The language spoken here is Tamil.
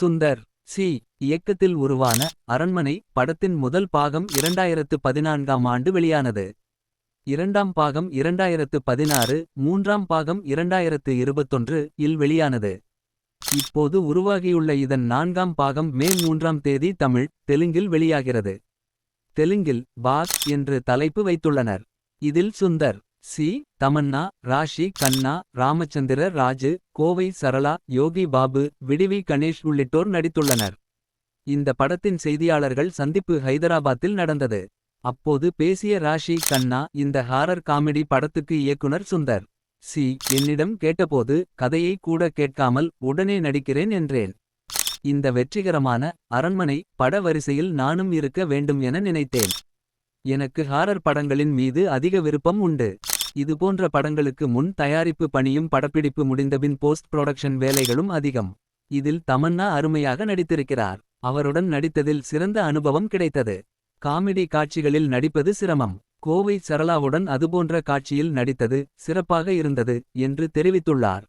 சுந்தர் சி இயக்கத்தில் உருவான அரண்மனை படத்தின் முதல் பாகம் இரண்டாயிரத்து பதினான்காம் ஆண்டு வெளியானது. இரண்டாம் பாகம் இரண்டாயிரத்து பதினாறு மூன்றாம் பாகம் இரண்டாயிரத்து இருபத்தொன்று இல் வெளியானது. இப்போது உருவாகியுள்ள இதன் நான்காம் பாகம் மே மூன்றாம் தேதி தமிழ் தெலுங்கில் வெளியாகிறது. தெலுங்கில் பாஸ் என்று தலைப்பு வைத்துள்ளனர். இதில் சுந்தர் சி தமன்னா ராஷி கண்ணா ராமச்சந்திர ராஜு கோவை சரளா யோகி பாபு விடிவி கணேஷ் உள்ளிட்டோர் நடித்துள்ளனர். இந்த படத்தின் செய்தியாளர்கள் சந்திப்பு ஹைதராபாத்தில் நடந்தது. அப்போது பேசிய ராஷி கண்ணா இந்த ஹாரர் காமெடி படத்துக்கு இயக்குனர் சுந்தர். சி என்னிடம் கேட்டபோது கதையை கூட கேட்காமல் உடனே நடிக்கிறேன் என்றேன். இந்த வெற்றிகரமான அரண்மனை பட வரிசையில் நானும் இருக்க வேண்டும் என நினைத்தேன். எனக்கு ஹாரர் படங்களின் மீது அதிக விருப்பம் உண்டு. இதுபோன்ற படங்களுக்கு முன் தயாரிப்பு பணியும் படப்பிடிப்பு முடிந்தபின் போஸ்ட் புரொடக்ஷன் வேலைகளும் அதிகம். இதில் தமன்னா அருமையாக நடித்திருக்கிறார். அவருடன் நடித்ததில் சிறந்த அனுபவம் கிடைத்தது. காமெடி காட்சிகளில் நடிப்பது சிரமம். கோவை சரளாவுடன் அதுபோன்ற காட்சியில் நடித்தது சிறப்பாக இருந்தது என்று தெரிவித்துள்ளார்.